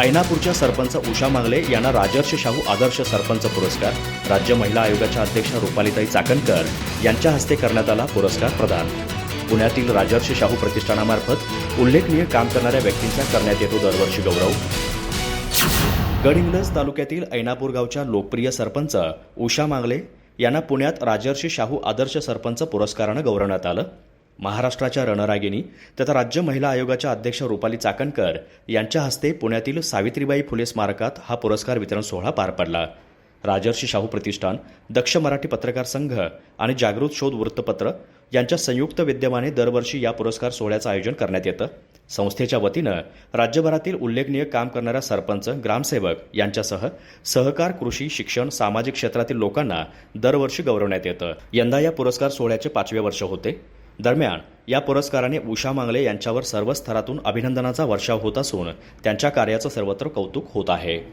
ऐनापूरच्या सरपंच उषा मागले यांना राजर्ष शाहू आदर्श सरपंच पुरस्कार राज्य महिला आयोगाच्या अध्यक्ष रुपालीताई चाकणकर यांच्या हस्ते करण्यात आला पुरस्कार प्रदान. पुण्यातील राजर्ष शाहू प्रतिष्ठानामार्फत उल्लेखनीय काम करणाऱ्या व्यक्तींचा करण्यात येतो दरवर्षी गौरव. गडहिंग्लज तालुक्यातील ऐनापूर गावच्या लोकप्रिय सरपंच उषा मागले यांना पुण्यात राजर्षी शाहू आदर्श सरपंच पुरस्कारानं गौरवण्यात आलं. महाराष्ट्राच्या रणरागिणी तथा राज्य महिला आयोगाच्या अध्यक्ष रुपाली चाकणकर यांच्या हस्ते पुण्यातील सावित्रीबाई फुले स्मारकात हा पुरस्कार वितरण सोहळा पार पडला. राजर्षी शाहू प्रतिष्ठान दक्ष मराठी पत्रकार संघ आणि जागृत शोध वृत्तपत्र यांच्या संयुक्त विद्यमाने दरवर्षी या पुरस्कार सोहळ्याचं आयोजन करण्यात येतं. संस्थेच्या वतीनं राज्यभरातील उल्लेखनीय काम करणाऱ्या सरपंच ग्रामसेवक यांच्यासह सहकार कृषी शिक्षण सामाजिक क्षेत्रातील लोकांना दरवर्षी गौरवण्यात येतं. यंदा या पुरस्कार सोहळ्याचे पाचवे वर्ष होते. दरम्यान या पुरस्काराने उषा मांगले यांच्यावर सर्व स्तरातून अभिनंदनाचा वर्षाव होत असून त्यांच्या कार्याचं सर्वत्र कौतुक होत आहे.